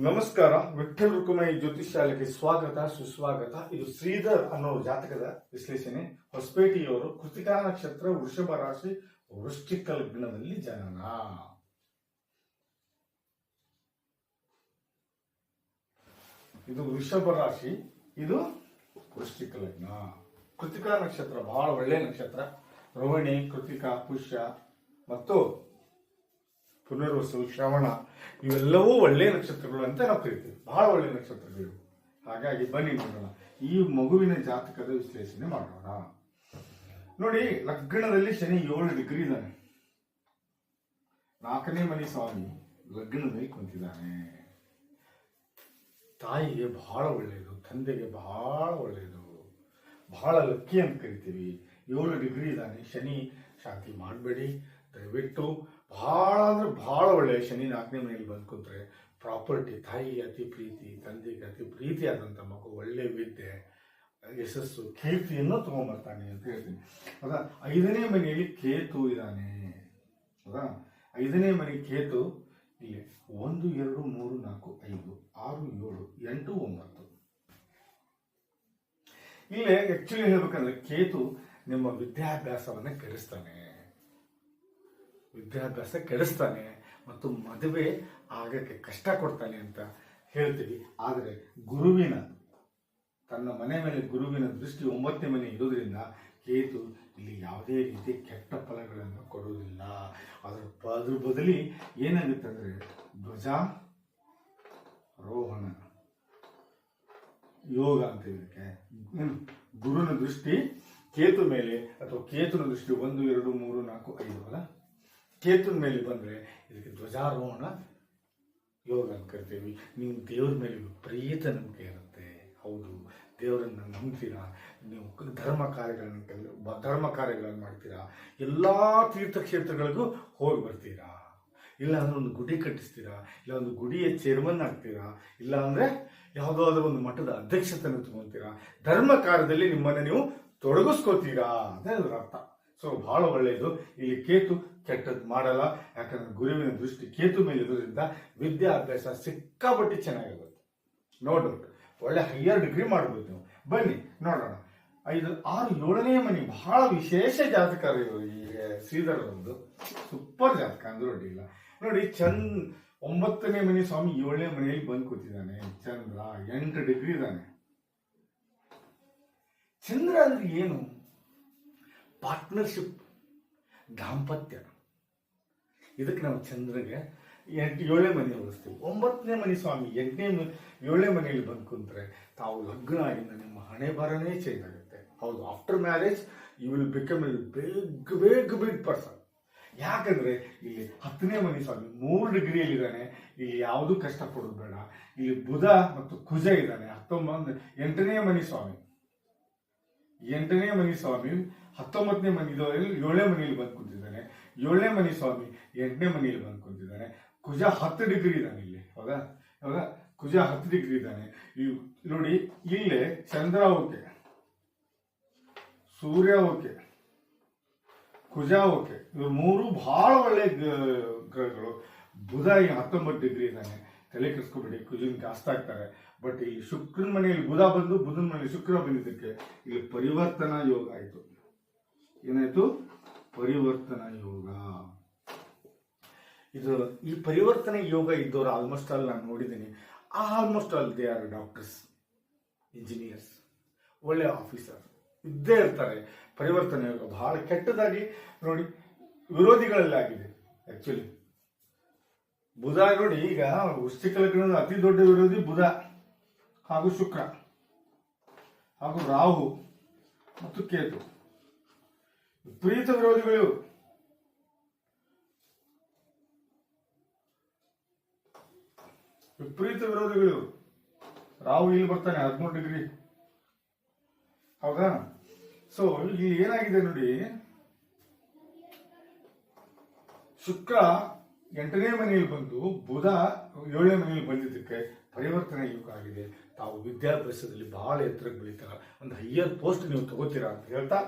ನಮಸ್ಕಾರ ವಿಠಲ್ ರುಕುಮೈ ಜ್ಯೋತಿಷ್ಯಾಲಯಕ್ಕೆ ಸ್ವಾಗತ, ಸುಸ್ವಾಗತ. ಇದು ಶ್ರೀಧರ್ ಅನ್ನೋ ಜಾತಕದ ವಿಶ್ಲೇಷಣೆ. ಹೊಸಪೇಟೆಯವರು ಕೃತಿಕಾ ನಕ್ಷತ್ರ, ವೃಷಭ ರಾಶಿ ವೃಶ್ಚಿಕ ಲಗ್ನದಲ್ಲಿ ಜನನ. ಇದು ವೃಷಭ ರಾಶಿ, ಇದು ವೃಶ್ಚಿಕ ಲಗ್ನ. ಕೃತಿಕಾ ನಕ್ಷತ್ರ, ಬಹಳ ಒಳ್ಳೆಯ ನಕ್ಷತ್ರ. ರೋಹಿಣಿ, ಕೃತಿಕಾ, ಪುಷ್ಯ. ಮತ್ತು ಪುನರ್ವಸು, ಶ್ರವಣ, ಇವೆಲ್ಲವೂ ಒಳ್ಳೆಯ ನಕ್ಷತ್ರಗಳು ಅಂತ ನಾವು ಕರಿತೀವಿ. ಬಹಳ ಒಳ್ಳೆಯ ನಕ್ಷತ್ರಗಳು. ಹಾಗಾಗಿ ಬನ್ನಿ ನೋಡೋಣ. ಈ ಮಗುವಿನ ಜಾತಕದ ವಿಶ್ಲೇಷಣೆ ಮಾಡೋಣ. ನೋಡಿ, ಲಗ್ನದಲ್ಲಿ ಶನಿ ಏಳು ಡಿಗ್ರಿ ಇದ್ದಾನೆ. ನಾಲ್ಕನೇ ಮನೆ ಸ್ವಾಮಿ ಲಗ್ನದಲ್ಲಿ ಕುಂತಿದ್ದಾನೆ. ತಾಯಿಗೆ ಬಹಳ ಒಳ್ಳೆಯದು, ತಂದೆಗೆ ಬಹಳ ಒಳ್ಳೆಯದು. ಬಹಳ ಲಕ್ಕಿ ಅಂತ ಕರಿತೀವಿ. ಏಳು ಡಿಗ್ರಿ ಇದ್ದಾನೆ. ಶನಿ ಶಾಂತಿ ಮಾಡಬೇಡಿ. ದಯವಿಟ್ಟು ಬಹಳ ಅಂದ್ರೆ ಭಾಳ ಒಳ್ಳೆಯ ಶನಿ ನಾಲ್ಕನೇ ಮನೆಯಲ್ಲಿ ಬಂದು ಕೂತ್ರೆ ಪ್ರಾಪರ್ಟಿ ತಾಯಿ ಅತಿ ಪ್ರೀತಿ, ತಂದೆಗೆ ಅತಿ ಪ್ರೀತಿಯಾದಂಥ ಮಗು, ಒಳ್ಳೆ ವಿದ್ಯೆ, ಯಶಸ್ಸು, ಕೀರ್ತಿಯನ್ನು ತಗೊಂಬರ್ತಾನೆ ಅಂತ ಹೇಳ್ತೀನಿ. ಹೌದಾ ಐದನೇ ಮನೆಯಲ್ಲಿ ಕೇತು ಇದ್ದಾನೆ. ಹೌದಾ ಐದನೇ ಮನೆ ಕೇತು ಇಲ್ಲಿ ಒಂದು, ಎರಡು, ಮೂರು, ನಾಲ್ಕು, ಐದು, ಆರು, ಏಳು, ಎಂಟು, ಒಂಬತ್ತು. ಇಲ್ಲೇ ಆ್ಯಕ್ಚುಲಿ ಹೇಳ್ಬೇಕಂದ್ರೆ ಕೇತು ನಿಮ್ಮ ವಿದ್ಯಾಭ್ಯಾಸವನ್ನು ಕೆಡಿಸ್ತಾನೆ. ವಿದ್ಯಾಭ್ಯಾಸ ಕೆಡಿಸ್ತಾನೆ ಮತ್ತು ಮದುವೆ ಆಗಕ್ಕೆ ಕಷ್ಟ ಕೊಡ್ತಾನೆ ಅಂತ ಹೇಳ್ತೀವಿ. ಆದರೆ ಗುರುವಿನ, ತನ್ನ ಮನೆ ಮೇಲೆ ಗುರುವಿನ ದೃಷ್ಟಿ ಒಂಬತ್ತನೇ ಮನೆ ಇರೋದ್ರಿಂದ ಕೇತು ಇಲ್ಲಿ ಯಾವುದೇ ರೀತಿ ಕೆಟ್ಟ ಫಲಗಳನ್ನು ಕೊಡುವುದಿಲ್ಲ. ಅದರ ಅದ್ರ ಬದಲಿ ಏನಾಗುತ್ತೆ ಅಂದರೆ ಧ್ವಜ ರೋಹಣ, ಯೋಗ ಅಂತ ಇದಕ್ಕೆ? ಗುರುನ ದೃಷ್ಟಿ ಕೇತು ಮೇಲೆ ಅಥವಾ ಕೇತುನ ದೃಷ್ಟಿ ಒಂದು, ಎರಡು, ಮೂರು, ನಾಲ್ಕು, ಐದು ಅಲ್ಲ? ಕೇತುನ ಮೇಲೆ ಬಂದರೆ ಇದಕ್ಕೆ ಧ್ವಜಾರೋಹಣ ಯೋಗ ಅಂತ ಕರಿತೀವಿ. ನೀವು ದೇವ್ರ ಮೇಲೆ ವಿಪರೀತ ನಂಬಿಕೆ ಇರುತ್ತೆ. ಹೌದು, ದೇವರನ್ನು ನಂಬ್ತೀರಾ? ನೀವು ಧರ್ಮ ಕಾರ್ಯಗಳನ್ನು ಕೆಲ- ಧರ್ಮ ಕಾರ್ಯಗಳನ್ನು ಮಾಡ್ತೀರಾ? ಎಲ್ಲ ತೀರ್ಥಕ್ಷೇತ್ರಗಳಿಗೂ ಹೋಗಿ ಬರ್ತೀರಾ? ಇಲ್ಲ ಅಂದರೆ ಒಂದು ಗುಡಿ ಕಟ್ಟಿಸ್ತೀರಾ? ಇಲ್ಲ ಒಂದು ಗುಡಿಯ ಚೇರ್ಮನ್ ಆಗ್ತೀರಾ? ಇಲ್ಲ ಅಂದ್ರೆ ಯಾವುದಾದ್ರೂ ಒಂದು ಮಠದ ಅಧ್ಯಕ್ಷತೆಯನ್ನು ತಗೊಳ್ತೀರಾ? ಧರ್ಮ ಕಾರ್ಯದಲ್ಲಿ ನಿಮ್ಮನ್ನು ನೀವು ತೊಡಗಿಸ್ಕೋತೀರಾ ಅಂತ ಅದರ ಅರ್ಥ. ಸೊ, ಬಹಳ ಒಳ್ಳೆಯದು. ಇಲ್ಲಿ ಕೇತು ಕೆಟ್ಟದ್ದು ಮಾಡಲ್ಲ. ಯಾಕಂದ್ರೆ ಗುರುವಿನ ದೃಷ್ಟಿ ಕೇತು ಮೇಲೆ ಇರೋದ್ರಿಂದ ವಿದ್ಯಾಭ್ಯಾಸ ಸಿಕ್ಕಾಪಟ್ಟಿ ಚೆನ್ನಾಗಿರುತ್ತೆ. ನೋ ಡೌಟ್ ಒಳ್ಳೆ ಹೈಯರ್ ಡಿಗ್ರಿ ಮಾಡ್ಬೋದು ನೀವು. ಬನ್ನಿ, ನೋಡೋಣ. ಐದು, ಆರು, ಏಳನೇ ಮನೆ ಬಹಳ ವಿಶೇಷ ಜಾತಕ ಈ ಶ್ರೀಧರ್ ಒಂದು ಸೂಪರ್ ಜಾತಕ, ಅಂದ್ರೆ ಅಡ್ಡಿಲ್ಲ ನೋಡಿ ಚಂದ್ ಒಂಬತ್ತನೇ ಮನೆ ಸ್ವಾಮಿ ಏಳನೇ ಮನೆಯಲ್ಲಿ ಬಂದು ಕೂತಿದ್ದಾನೆ. ಚಂದ್ರ, ಎಂಟು ಡಿಗ್ರಿ ಇದ್ದಾನೆ. ಚಂದ್ರ ಅಂದ್ರೆ ಏನು? ಪಾರ್ಟ್ನರ್ಶಿಪ್ ದಾಂಪತ್ಯ. ಇದಕ್ಕೆ ನಾವು ಚಂದ್ರಗೆ ಎಂಟು ಏಳನೇ ಮನೆ ಹೋಲಿಸ್ತೀವಿ ಒಂಬತ್ತನೇ ಮನೆ ಸ್ವಾಮಿ ಎಂಟನೇ ಏಳನೇ ಮನೆಯಲ್ಲಿ ಬಂದು ಕುಂತ್ರೆ ತಾವು ಲಗ್ನ ಆಗಿಂದ ನಿಮ್ಮ ಹಣೆ ಬರನೇ ಚೇಂಜ್ ಆಗುತ್ತೆ. ಹೌದು after marriage you will become a big big big person ಯಾಕಂದ್ರೆ ಇಲ್ಲಿ ಹತ್ತನೇ ಮನೆ ಸ್ವಾಮಿ ಮೂರು ಡಿಗ್ರಿಯಲ್ಲಿದ್ದಾನೆ ಇಲ್ಲಿ ಯಾವುದೂ ಕಷ್ಟಪಡೋದು ಬೇಡ. ಇಲ್ಲಿ ಬುಧ ಮತ್ತು ಕುಜ ಇದ್ದಾನೆ ಹತ್ತೊಂಬತ್ತು ಎಂಟನೇ ಮನೆ ಸ್ವಾಮಿ. ಎಂಟನೇ ಮನೆ ಸ್ವಾಮಿ ಹತ್ತೊಂಬತ್ತನೇ ಮನೆ ಏಳನೇ ಮನೆಯಲ್ಲಿ ಬಂದು ಕುಂತಿದ್ದಾನೆ. ಏಳನೇ ಮನೆ ಸ್ವಾಮಿ, ಎಂಟನೇ ಮನೆಯಲ್ಲಿ ಬಂದು ಕುಂತಿದ್ದಾನೆ. ಕುಜ ಹತ್ತು ಡಿಗ್ರಿ ಇದ್ದಾನೆ ಇಲ್ಲಿ, ಹೌದಾ? ಹೌದಾ? ಕುಜ ಹತ್ತು ಡಿಗ್ರಿ ಇದ್ದಾನೆ. ಈ ನೋಡಿ, ಇಲ್ಲೇ Chandra okay, Surya okay, Kuja okay. ಇವ್ರು ಮೂರು ಬಹಳ ಒಳ್ಳೆ ಗ್ರಹಗಳು. ಬುಧ ಈ ಹತ್ತೊಂಬತ್ತು ಡಿಗ್ರಿ ಇದ್ದಾನೆ. ತಲೆ ಕೆಡಿಸ್ಕೊಬೇಡಿ, ಕುಜನ್ ಜಾಸ್ತಿ ಆಗ್ತಾರೆ. ಬಟ್ ಇಲ್ಲಿ ಶುಕ್ರನ ಮನೆಯಲ್ಲಿ ಬುಧ ಬಂದು, ಬುಧನ ಮನೆಯಲ್ಲಿ ಶುಕ್ರ ಬಂದಿದ್ದಕ್ಕೆ ಇಲ್ಲಿ ಪರಿವರ್ತನಾ ಯೋಗ ಆಯಿತು. ಏನಾಯ್ತು? ಪರಿವರ್ತನಾ ಯೋಗ. ಇದು ಈ ಪರಿವರ್ತನೆ ಯೋಗ ಇದ್ದವರು ಆಲ್ಮೋಸ್ಟ್ ಆಲ್ ನಾನು ನೋಡಿದ್ದೀನಿ almost all they are doctors engineers ಒಳ್ಳೆ ಆಫೀಸರ್ ಇದ್ದೇ ಇರ್ತಾರೆ. ಪರಿವರ್ತನೆ ಯೋಗ ಬಹಳ ಕೆಟ್ಟದಾಗಿ ನೋಡಿ ವಿರೋಧಿಗಳಲ್ಲಿ ಆಗಿದೆ ಆಕ್ಚುಲಿ ಬುಧ ನೋಡಿ ಈಗ ವೃಶ್ಚಿಕ ಲಗ್ನದ ಅತಿ ದೊಡ್ಡ ವಿರೋಧಿ ಬುಧ ಹಾಗೂ ಶುಕ್ರ ಹಾಗೂ ರಾಹು ಮತ್ತು ಕೇತು. ವಿಪರೀತ ವಿರೋಧಿಗಳು. ವಿಪರೀತ ವಿರೋಧಿಗಳು. ರಾವು ಇಲ್ಲಿ ಬರ್ತಾನೆ, ಹದಿಮೂರು ಡಿಗ್ರಿ. ಹೌದಾ? ಸೊ ಇಲ್ಲಿ ಏನಾಗಿದೆ ನೋಡಿ. ಶುಕ್ರ ಎಂಟನೇ ಮನೆಯಲ್ಲಿ ಬಂದು ಬುಧ ಏಳನೇ ಮನೆಯಲ್ಲಿ ಬಂದಿದ್ದಕ್ಕೆ. ಪರಿವರ್ತನೆ ಯುಗ ಆಗಿದೆ ತಾವು ವಿದ್ಯಾಭ್ಯಾಸದಲ್ಲಿ ಬಹಳ ಎತ್ತರಕ್ಕೆ ಬೆಳೀತಾರ. ಒಂದು ಹೈಯರ್ ಪೋಸ್ಟ್ ನೀವು ತಗೋತೀರಾ ಅಂತ ಹೇಳ್ತಾ,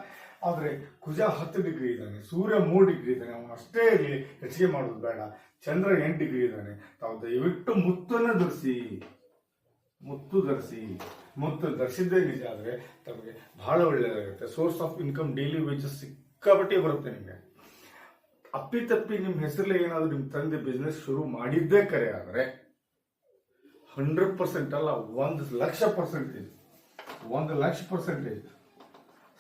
ಆದರೆ ಕುಜ ಹತ್ತು ಡಿಗ್ರಿ ಇದ್ದಾನೆ, ಸೂರ್ಯ ಮೂರು ಡಿಗ್ರಿ ಇದ್ದಾನೆ, ಅವನು ಅಷ್ಟೇ ಇರಲಿ ಹೆಚ್ಚಿಗೆ ಮಾಡೋದು ಬೇಡ. ಚಂದ್ರ ಎಂಟು ಡಿಗ್ರಿ ಇದ್ದಾನೆ. ತಾವು ದಯವಿಟ್ಟು ಮುತ್ತನ್ನು ಧರಿಸಿ, ಮುತ್ತು ಧರಿಸಿ, ಮುತ್ತು ಧರಿಸಿದ್ದೇ ನಿಜ ಆದರೆ ತಮಗೆ ಬಹಳ ಒಳ್ಳೆಯದಾಗುತ್ತೆ. Source of income daily wages ಸಿಕ್ಕಾಪಟ್ಟೆ ಬರುತ್ತೆ ನಿಮಗೆ. ಅಪ್ಪಿತಪ್ಪಿ ನಿಮ್ಮ ಹೆಸರಲ್ಲಿ ಏನಾದರೂ ನಿಮ್ಮ ತಂದೆ ಬಿಸ್ನೆಸ್ ಶುರು ಮಾಡಿದ್ದೇ ಕರೆ ಆದರೆ ಹಂಡ್ರೆಡ್ ಪರ್ಸೆಂಟ್ ಅಲ್ಲ, ಒಂದು ಲಕ್ಷ ಪರ್ಸೆಂಟೇಜ್ ಒಂದು ಲಕ್ಷ ಪರ್ಸೆಂಟೇಜ್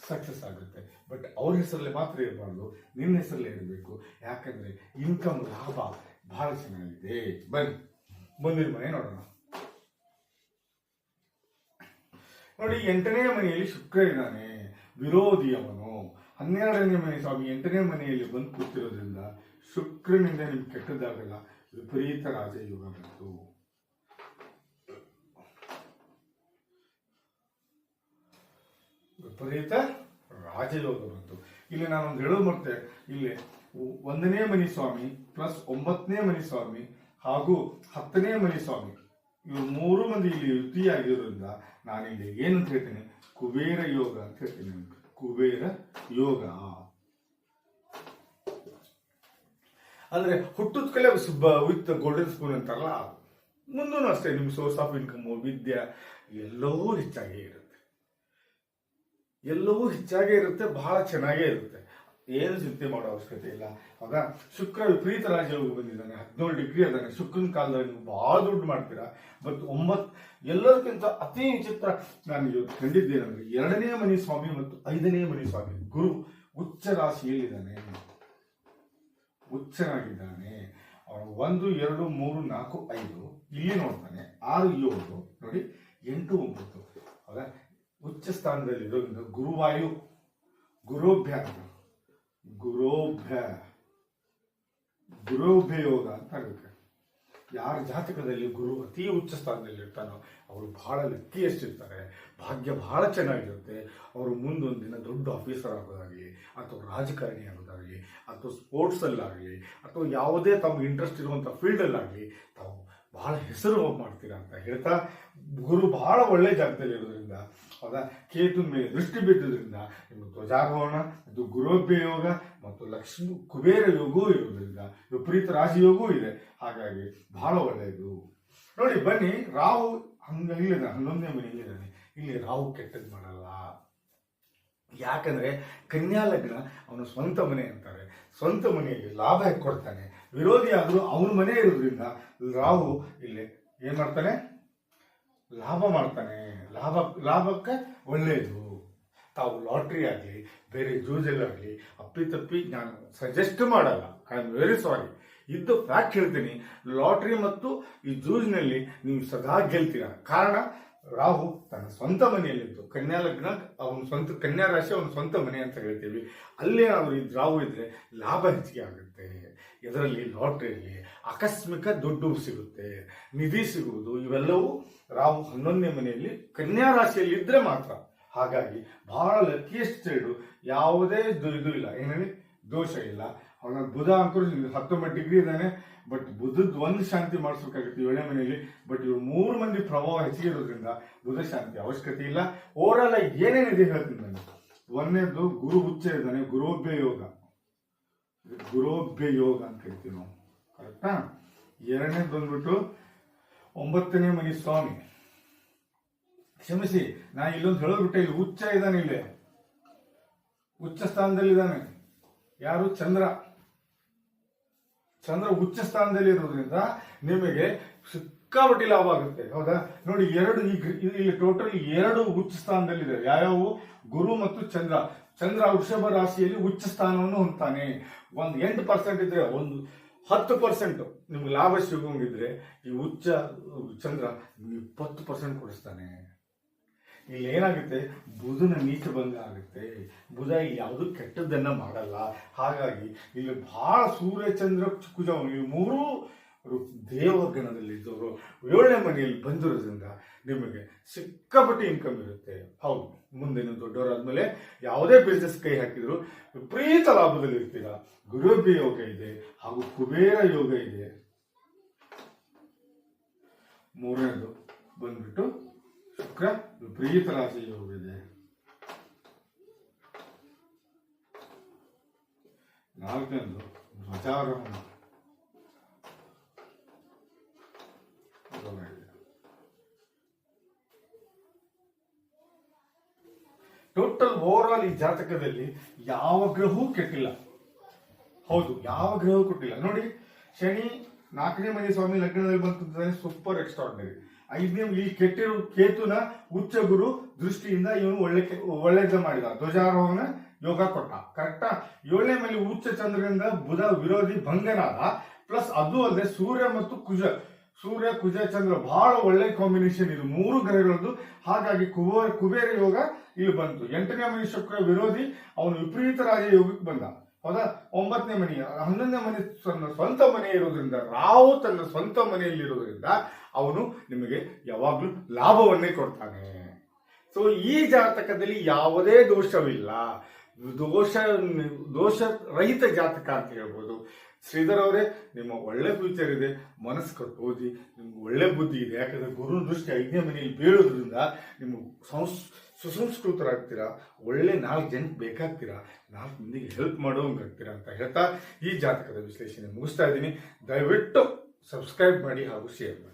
ಸಕ್ಸಸ್ ಆಗುತ್ತೆ. ಬಟ್ ಅವ್ರ ಹೆಸರಲ್ಲಿ ಮಾತ್ರ ಇರಬಾರ್ದು, ನಿನ್ನ ಹೆಸರಲ್ಲೇ ಇರಬೇಕು. ಯಾಕಂದ್ರೆ ಇನ್ಕಮ್ ಲಾಭ ಬಹಳ ಚೆನ್ನಾಗಿದೆ. ಬನ್ನಿ, ಮುಂದಿನ ಮನೆ ನೋಡೋಣ. ನೋಡಿ, ಎಂಟನೇ ಮನೆಯಲ್ಲಿ ಶುಕ್ರ ಇದ್ದಾನೆ ವಿರೋಧಿ ಅವನು. ಹನ್ನೆರಡನೇ ಮನೆ ಸ್ವಾಮಿ ಎಂಟನೇ ಮನೆಯಲ್ಲಿ ಬಂದು ಕೂತಿರೋದ್ರಿಂದ ಶುಕ್ರನಿಂದ ನಿಮ್ಗೆ ಕೆಟ್ಟದಾಗಲ್ಲ, ವಿಪರೀತ ರಾಜಯೋಗ ಬಂತು. ವಿಪರೀತ ರಾಜಯೋಗ ಇಲ್ಲಿ ನಾನು ಒಂದು ಹೇಳೋದು ಮತ್ತೆ ಇಲ್ಲಿ ಒಂದನೇ ಮನಿ ಸ್ವಾಮಿ ಪ್ಲಸ್ ಒಂಬತ್ತನೇ ಮನಿ ಸ್ವಾಮಿ ಹಾಗೂ ಹತ್ತನೇ ಮನಿ ಸ್ವಾಮಿ ಇವರು ಮೂರು ಮಂದಿ ಇಲ್ಲಿ ಯುತಿಯಾಗಿರೋದ್ರಿಂದ ನಾನು ಇಲ್ಲಿ ಏನಂತ ಹೇಳ್ತೀನಿ? ಕುಬೇರ ಯೋಗ ಅಂತ ಹೇಳ್ತೀನಿ ಕುಬೇರ ಯೋಗ. ಅಂದ್ರೆ ಹುಟ್ಟದ ಕಲೆ ವಿತ್ ಗೋಲ್ಡನ್ ಸ್ಪೂನ್ ಅಂತಾರಲ್ಲ ಮುಂದೂ ಅಷ್ಟೇ ನಿಮ್ಮ ಸೋರ್ಸ್ ಆಫ್ ಇನ್ಕಮ್ ವಿದ್ಯೆ, ಎಲ್ಲವೂ ಹೆಚ್ಚಾಗಿ ಇರುತ್ತೆ. ಎಲ್ಲವೂ ಹೆಚ್ಚಾಗೇ ಇರುತ್ತೆ, ಬಹಳ ಚೆನ್ನಾಗೇ ಇರುತ್ತೆ. ಏನು ಚಿಂತೆ ಮಾಡೋ ಅವಶ್ಯಕತೆ ಇಲ್ಲ. ಹೌದಾ ಶುಕ್ರ ವಿಪರೀತ ರಾಜ್ಯವಾಗಿ ಬಂದಿದ್ದಾನೆ, ಹದಿನೇಳು ಡಿಗ್ರಿ ಅದಾನೆ. ಶುಕ್ರನ ಕಾಲದಲ್ಲಿ ನೀವು ಬಹಳ ದುಡ್ಡು ಮಾಡ್ತೀರಾ. ಬಟ್ ಒಂಬತ್ತು ಎಲ್ಲದಕ್ಕಿಂತ ಅತಿ ವಿಚಿತ್ರ ನಾನು ಇವತ್ತು ಕಂಡಿದ್ದೇನೆಂದ್ರೆ ಎರಡನೇ ಮನಿ ಸ್ವಾಮಿ ಮತ್ತು ಐದನೇ ಮನಿ ಸ್ವಾಮಿ ಗುರು ಉಚ್ಚ ರಾಶಿಯಲ್ಲಿದ್ದಾನೆ ಉಚ್ಚನಾಗಿದ್ದಾನೆ ಅವನು ಒಂದು, ಎರಡು, ಮೂರು, ನಾಲ್ಕು, ಐದು. ಇಲ್ಲಿ ನೋಡ್ತಾನೆ, ಆರು, ಏಳು. ನೋಡಿ, ಎಂಟು, ಒಂಬತ್ತು. ಹೌದಾ ಉಚ್ಚ ಸ್ಥಾನದಲ್ಲಿ ಇರೋದ್ರಿಂದ ಗುರುವಾಯು, ಗುರೋಭ್ಯ ಗುರೋಭ್ಯ, ಗುರುಭ್ಯ ಯೋಗ ಅಂತ ಆಗುತ್ತೆ ಯಾರ ಜಾತಕದಲ್ಲಿ ಗುರು ಅತಿ ಉಚ್ಚ ಸ್ಥಾನದಲ್ಲಿ ಇರ್ತಾನೋ ಅವರು ಬಹಳ ಲಕ್ಕಿಯಷ್ಟಿರ್ತಾರೆ, ಭಾಗ್ಯ ಬಹಳ ಚೆನ್ನಾಗಿರುತ್ತೆ. ಅವರು ಮುಂದೊಂದು ದಿನ ದೊಡ್ಡ ಆಫೀಸರ್ ಆಗೋದಾಗಲಿ, ಅಥವಾ ರಾಜಕಾರಣಿ ಆಗೋದಾಗಲಿ, ಅಥವಾ ಸ್ಪೋರ್ಟ್ಸಲ್ಲಾಗಲಿ ಅಥವಾ ಯಾವುದೇ ತಮಗೆ ಇಂಟ್ರೆಸ್ಟ್ ಇರುವಂಥ ಫೀಲ್ಡಲ್ಲಾಗಲಿ ತಾವು ಬಹಳ ಹೆಸರು ಮಾಡ್ತೀರಾ ಅಂತ ಹೇಳ್ತಾ ಗುರು ಬಹಳ ಒಳ್ಳೆ ಜಾಗದಲ್ಲಿ ಇರೋದ್ರಿಂದ, ಹೌದಾ? ಕೇತು ಮೇಲೆ ದೃಷ್ಟಿ ಬಿದ್ದುದರಿಂದ ನಿಮ್ಮ ಧ್ವಜಾರೋಹಣ ಇದು ಗುರೋಭ್ಯ ಯೋಗ ಮತ್ತು ಲಕ್ಷ್ಮಿ ಕುಬೇರ ಯೋಗವೂ ಇರೋದ್ರಿಂದ, ವಿಪರೀತ ರಾಜಯೋಗವೂ ಇದೆ. ಹಾಗಾಗಿ ಬಹಳ ಒಳ್ಳೆಯದು. ನೋಡಿ, ಬನ್ನಿ, ರಾಹು ಹಂಗ ಇಲ್ಲಿದೆ ಹನ್ನೊಂದನೇ ಮನೆ ಇಲ್ಲಿದ್ದಾನೆ ಇಲ್ಲಿ ರಾಹು ಕೆಟ್ಟದ್ದು ಮಾಡಲ್ಲ. ಯಾಕಂದ್ರೆ ಕನ್ಯಾ ಲಗ್ನ ಅವನು ಸ್ವಂತ ಮನೆ ಅಂತಾರೆ. ಸ್ವಂತ ಮನೆಯಲ್ಲಿ ಲಾಭ ಕೊಡ್ತಾನೆ. ವಿರೋಧಿ ಆದರೂ ಅವನ ಮನೆ ಇರೋದ್ರಿಂದ ರಾಹು ಇಲ್ಲಿ ಏನ್ ಮಾಡ್ತಾನೆ? ಲಾಭ ಮಾಡ್ತಾನೆ. ಲಾಭ, ಲಾಭಕ್ಕೆ ಒಳ್ಳೆಯದು ತಾವು ಲಾಟ್ರಿ ಆಗಲಿ, ಬೇರೆ ಜೂಜಲ್ಲಾಗಲಿ ಅಪ್ಪಿತಪ್ಪಿ ನಾನು ಸಜೆಸ್ಟ್ ಮಾಡಲ್ಲ. ಐ ಆಮ್ ವೆರಿ ಸಾರಿ ಇದ್ದು ಫ್ಯಾಕ್ಟ್ ಹೇಳ್ತೀನಿ. ಲಾಟ್ರಿ ಮತ್ತು ಈ ಜೂಜ್ನಲ್ಲಿ ನೀವು ಸದಾ ಗೆಲ್ತೀರ? ಕಾರಣ ರಾಹು ತನ್ನ ಸ್ವಂತ ಮನೆಯಲ್ಲಿದ್ದು. ಕನ್ಯಾ ಲಗ್ನ, ಅವನ ಸ್ವಂತ, ಕನ್ಯಾ ರಾಶಿ ಅವನ ಸ್ವಂತ ಮನೆ ಅಂತ ಹೇಳ್ತೀವಿ. ಅಲ್ಲೇ ಅವರು ಇದು ರಾಹು ಇದ್ರೆ ಲಾಭ ಹೆಚ್ಚಿಗೆ ಆಗುತ್ತೆ. ಇದರಲ್ಲಿ ಲಾಟ್ರಿಯಲ್ಲಿ ಆಕಸ್ಮಿಕ ದುಡ್ಡು ಸಿಗುತ್ತೆ. ನಿಧಿ ಸಿಗುವುದು, ಇವೆಲ್ಲವೂ ರಾಹು ಹನ್ನೊಂದನೇ ಮನೆಯಲ್ಲಿ ಕನ್ಯಾ ರಾಶಿಯಲ್ಲಿ ಇದ್ರೆ ಮಾತ್ರ. ಹಾಗಾಗಿ ಬಹಳ ಲಕ್ಕಿಯಸ್ಟ್ ಸೈಡು ಯಾವುದೇ ದುರಿದು ಇಲ್ಲ. ಏನೇಳಿ ದೋಷ ಇಲ್ಲ. ಅವನ ಬುಧ ಅಂಕರು ಹತ್ತೊಂಬತ್ತು ಡಿಗ್ರಿ ಇದ್ದಾನೆ. ಬಟ್ ಬುಧದ್ ಒಂದು ಶಾಂತಿ ಮಾಡಿಸ್ಬೇಕಾಗುತ್ತೆ ಏಳನೇ ಮನೆಯಲ್ಲಿ. ಬಟ್ ಇವ್ರು ಮೂರು ಮಂದಿ ಪ್ರಭಾವ ಹೆಚ್ಚಿಗೆ ಇರೋದ್ರಿಂದ ಬುಧ ಶಾಂತಿ ಅವಶ್ಯಕತೆ ಇಲ್ಲ. ಓವರಾಲ್ ಆಗಿ ಏನೇನಿದೆ ಹೇಳ್ತೀನಿ ನಾನು. ಒಂದನೇದು ಗುರು ಉಚ್ಚ ಇದ್ದಾನೆ, ಗುರೋಭ್ಯ ಯೋಗ. ಗುರೋಭ್ಯ ಯೋಗ ಅಂತ ಹೇಳ್ತೀವಿ ನಾವು. ಕರೆಕ್ಟಾ ಎರಡನೇದು ಬಂದ್ಬಿಟ್ಟು ಒಂಬತ್ತನೇ ಮನಿ ಸ್ವಾಮಿ. ಕ್ಷಮಿಸಿ, ನಾ ಇಲ್ಲೊಂದು ಹೇಳೋದ್ಬಿಟ್ಟೆ ಇಲ್ಲಿ ಉಚ್ಚ ಇದ್ದಾನೆ ಇಲ್ಲಿ. ಉಚ್ಚ ಸ್ಥಾನದಲ್ಲಿ ಇದ್ದಾನೆ ಯಾರು? ಚಂದ್ರ. ಚಂದ್ರ ಉಚ್ಚ ಸ್ಥಾನದಲ್ಲಿ ಇರೋದ್ರಿಂದ ನಿಮಗೆ ಸಿಕ್ಕಾಪಟ್ಟಿ ಲಾಭ ಆಗುತ್ತೆ. ಹೌದಾ? ನೋಡಿ, ಎರಡು ಇಲ್ಲಿ ಟೋಟಲ್ ಎರಡು ಉಚ್ಚ ಸ್ಥಾನದಲ್ಲಿದೆ. ಯಾವ್ಯಾವು? ಗುರು ಮತ್ತು ಚಂದ್ರ. ಚಂದ್ರ ವೃಷಭ ರಾಶಿಯಲ್ಲಿ ಉಚ್ಚ ಸ್ಥಾನವನ್ನು ಹೊಂದ್ತಾನೆ. ಒಂದು ಎಂಟು ಪರ್ಸೆಂಟ್ ಇದ್ರೆ ಒಂದು ಹತ್ತು ಪರ್ಸೆಂಟ್ ನಿಮ್ಗೆ ಲಾಭ ಸಿಗೋಂಗಿದ್ರೆ ಈ ಉಚ್ಚ ಚಂದ್ರ ಇಪ್ಪತ್ತು ಪರ್ಸೆಂಟ್ ಕೊಡಿಸ್ತಾನೆ. ಇಲ್ಲಿ ಏನಾಗುತ್ತೆ? ಬುಧನ ನೀಚ ಭಂಗ ಆಗುತ್ತೆ. ಬುಧ ಇಲ್ಲಿ ಯಾವುದು ಕೆಟ್ಟದ್ದನ್ನ ಮಾಡಲ್ಲ. ಹಾಗಾಗಿ ಇಲ್ಲಿ ಬಹಳ ಸೂರ್ಯ, ಚಂದ್ರ ಕುಜ ಈ ಮೂರೂ ದೇವಗಣದಲ್ಲಿದ್ದವರು. ಏಳನೇ ಮನೆಯಲ್ಲಿ ಬಂದಿರೋದ್ರಿಂದ ನಿಮಗೆ ಸಿಕ್ಕಾಪಟ್ಟೆ ಇನ್ಕಮ್ ಇರುತ್ತೆ. ಹೌದು, ಮುಂದೆ ನೀವು ದೊಡ್ಡವರಾದ್ಮೇಲೆ ಯಾವುದೇ ಬಿಸ್ನೆಸ್ ಕೈ ಹಾಕಿದ್ರು ವಿಪರೀತ ಲಾಭದಲ್ಲಿ ಇರ್ತೀರಾ. ಗುರುಭ್ಯ ಯೋಗ ಇದೆ ಹಾಗೂ ಕುಬೇರ ಯೋಗ ಇದೆ. ಮೂರನೇದು ಬಂದ್ಬಿಟ್ಟು ಶುಕ್ರ ವಿಪರೀತ ರಾಶಿ ಹೋಗಿದೆ ನಾಲ್ಕನೇದು ಧ್ವಜಾರೋಹಣ ಟೋಟಲ್ ಓವರ್ ಆಲ್ ಈ ಜಾತಕದಲ್ಲಿ ಯಾವ ಗ್ರಹವೂ ಕೆಟ್ಟಿಲ್ಲ ಹೌದು, ಯಾವ ಗ್ರಹವೂ ಕೊಟ್ಟಿಲ್ಲ. ನೋಡಿ, ಶನಿ ನಾಲ್ಕನೇ ಮನೆ ಸ್ವಾಮಿ ಲಗ್ನದಲ್ಲಿ ಬಂತಂದ್ರೆ ಸೂಪರ್ ಎಕ್ಸ್ಟ್ರಾರ್ಡಿನರಿ ಐದನೇ ಇಲ್ಲಿ ಕೆಟ್ಟಿರೋ ಕೇತುನ ಉಚ್ಚ ಗುರು ದೃಷ್ಟಿಯಿಂದ ಇವನು ಒಳ್ಳೆ ಒಳ್ಳೇದ ಮಾಡಿದ. ಧ್ವಜಾರೋಹಣ ಯೋಗ ಕೊಟ್ಟ. ಕರೆಕ್ಟಾ ಏಳನೇ ಮೇಲೆ ಉಚ್ಚ ಚಂದ್ರನಿಂದ ಬುಧ ವಿರೋಧಿ ಭಂಗನಾದ ಪ್ಲಸ್ ಅದು ಅಲ್ಲದೆ ಸೂರ್ಯ ಮತ್ತು ಕುಜ. ಸೂರ್ಯ, ಕುಜ, ಚಂದ್ರ ಬಹಳ ಒಳ್ಳೆ ಕಾಂಬಿನೇಷನ್ ಇದು. ಮೂರು ಗ್ರಹಗಳದ್ದು. ಹಾಗಾಗಿ ಕುಬೇರ ಕುಬೇರ ಯೋಗ ಇಲ್ಲಿ ಬಂತು. ಎಂಟನೇ ಮನೆ ವಿರೋಧಿ ಅವನು ವಿಪರೀತ ರಾಜ ಯೋಗಕ್ಕೆ ಬಂದ. ಹೌದಾ ಒಂಬತ್ತನೇ ಮನೆ, ಹನ್ನೊಂದನೇ ಮನೆ ತನ್ನ ಸ್ವಂತ ಮನೆ ಇರೋದ್ರಿಂದ ರಾವು ತನ್ನ ಸ್ವಂತ ಮನೆಯಲ್ಲಿ ಇರೋದ್ರಿಂದ ಅವನು ನಿಮಗೆ ಯಾವಾಗಲೂ ಲಾಭವನ್ನೇ ಕೊಡ್ತಾನೆ. ಸೊ ಈ ಜಾತಕದಲ್ಲಿ ಯಾವುದೇ ದೋಷವಿಲ್ಲ. ದೋಷ ದೋಷ ರಹಿತ ಜಾತಕ ಅಂತ ಹೇಳ್ಬೋದು. ಶ್ರೀಧರ್ ಅವರೇ, ನಿಮ್ಮ ಒಳ್ಳೆ ಫ್ಯೂಚರ್ ಇದೆ, ಮನಸ್ಸು ಕೊಟ್ಟು ಓದಿ ನಿಮ್ಗೆ ಒಳ್ಳೆ ಬುದ್ಧಿ ಇದೆ. ಯಾಕಂದ್ರೆ ಗುರು ದೃಷ್ಟಿ ಐದನೇ ಮನೆಯಲ್ಲಿ ಬೀಳೋದ್ರಿಂದ ನಿಮ್ಮ ಸಂಸ್ ಸುಸಂಸ್ಕೃತರಾಗ್ತೀರಾ? ಒಳ್ಳೆ ನಾಲ್ಕು ಜನಕ್ಕೆ ಬೇಕಾಗ್ತೀರಾ? ನಾಲ್ಕು ಮಂದಿಗೆ ಹೆಲ್ಪ್ ಮಾಡೋಂಗಾಗ್ತೀರಾ ಅಂತ ಹೇಳ್ತಾ ಈ ಜಾತಕದ ವಿಶ್ಲೇಷಣೆ ಮುಗಿಸ್ತಾ ಇದ್ದೀನಿ. ದಯವಿಟ್ಟು ಸಬ್ಸ್ಕ್ರೈಬ್ ಮಾಡಿ ಹಾಗೂ ಶೇರ್ ಮಾಡಿ.